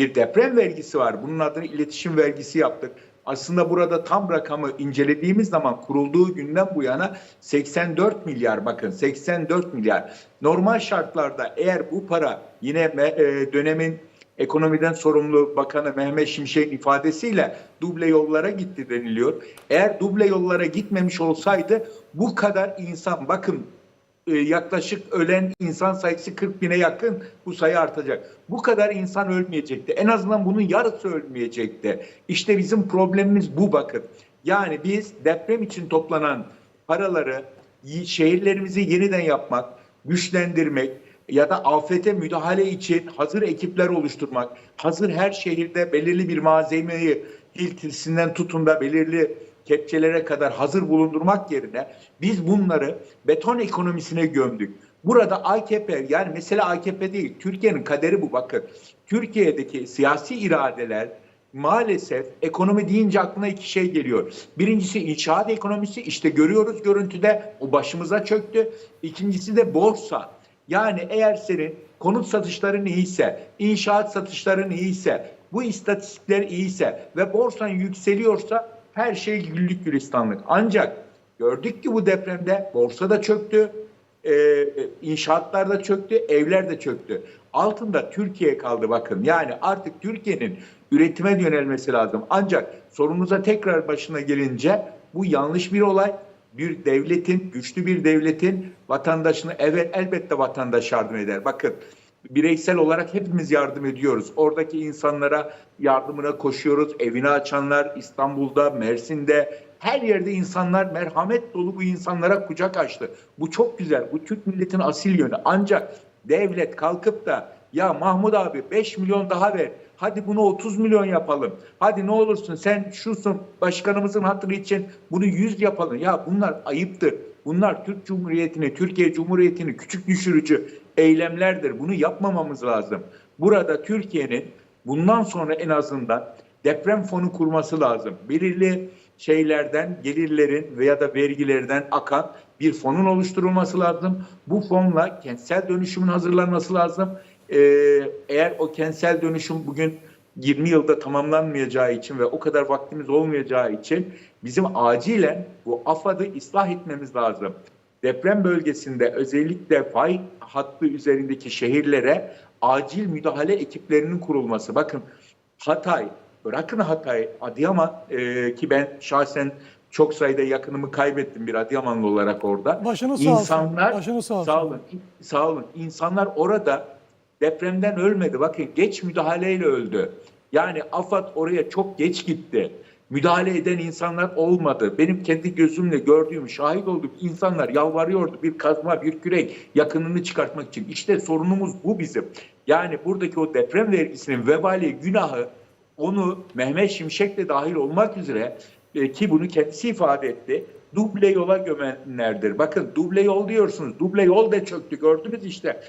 bir deprem vergisi var. Bunun adını iletişim vergisi yaptık. Aslında burada tam rakamı incelediğimiz zaman kurulduğu günden bu yana 84 milyar bakın 84 milyar. Normal şartlarda eğer bu para yine e, dönemin ekonomiden sorumlu bakanı Mehmet Şimşek'in ifadesiyle duble yollara gitti deniliyor. Eğer duble yollara gitmemiş olsaydı bu kadar insan bakın yaklaşık ölen insan sayısı 40 bine yakın bu sayı artacak. Bu kadar insan ölmeyecekti. En azından bunun yarısı ölmeyecekti. İşte bizim problemimiz bu bakın. Yani biz deprem için toplanan paraları şehirlerimizi yeniden yapmak, güçlendirmek ya da afete müdahale için hazır ekipler oluşturmak, hazır her şehirde belirli bir malzemeyi filtresinden tutun da belirli kepçelere kadar hazır bulundurmak yerine biz bunları beton ekonomisine gömdük. Burada AKP yani mesele AKP değil Türkiye'nin kaderi bu bakın. Türkiye'deki siyasi iradeler maalesef ekonomi deyince aklına iki şey geliyor. Birincisi inşaat ekonomisi işte görüyoruz görüntüde o başımıza çöktü. İkincisi de borsa. Yani eğer senin konut satışların iyiyse, inşaat satışların iyiyse, bu istatistikler iyiyse ve borsan yükseliyorsa her şey güllük gülistanlık. Ancak gördük ki bu depremde borsa da çöktü, e, inşaatlar da çöktü, evler de çöktü. Altında Türkiye kaldı bakın. Yani artık Türkiye'nin üretime yönelmesi lazım. Ancak sorumuza tekrar başına gelince bu yanlış bir olay. Bir devletin, güçlü bir devletin vatandaşını evet elbette vatandaş yardım eder. Bakın bireysel olarak hepimiz yardım ediyoruz. Oradaki insanlara yardımına koşuyoruz. Evini açanlar İstanbul'da, Mersin'de her yerde insanlar merhamet dolu bu insanlara kucak açtı. Bu çok güzel. Bu Türk milletin asil yönü. Ancak devlet kalkıp da ya Mahmut abi 5 milyon daha ver. Hadi bunu 30 milyon yapalım. Hadi ne olursun sen şusun başkanımızın hatırı için bunu 100 yapalım. Ya bunlar ayıptır. Bunlar Türk Cumhuriyeti'ni, Türkiye Cumhuriyeti'ni küçük düşürücü eylemlerdir. Bunu yapmamamız lazım. Burada Türkiye'nin bundan sonra en azından deprem fonu kurması lazım. Belirli şeylerden, gelirlerin veya da vergilerden akan bir fonun oluşturulması lazım. Bu fonla kentsel dönüşümün hazırlanması lazım. Ee, eğer o kentsel dönüşüm bugün 20 yılda tamamlanmayacağı için ve o kadar vaktimiz olmayacağı için bizim acilen bu AFAD'ı ıslah etmemiz lazım. Deprem bölgesinde özellikle fay hattı üzerindeki şehirlere acil müdahale ekiplerinin kurulması. Bakın Hatay, bırakın Hatay, Adıyaman e, ki ben şahsen çok sayıda yakınımı kaybettim bir Adıyamanlı olarak orada. Başınız sağ olsun. İnsanlar, Başınız sağ olsun. Sağ olun, sağ olun. İnsanlar orada depremden ölmedi. Bakın geç müdahaleyle öldü. Yani AFAD oraya çok geç gitti. Müdahale eden insanlar olmadı. Benim kendi gözümle gördüğüm, şahit olduğum insanlar yalvarıyordu bir kazma, bir kürek yakınını çıkartmak için. İşte sorunumuz bu bizim. Yani buradaki o deprem vergisinin vebali, günahı onu Mehmet Şimşek de dahil olmak üzere e, ki bunu kendisi ifade etti. Duble yola gömenlerdir. Bakın duble yol diyorsunuz. Duble yol da çöktü gördünüz işte.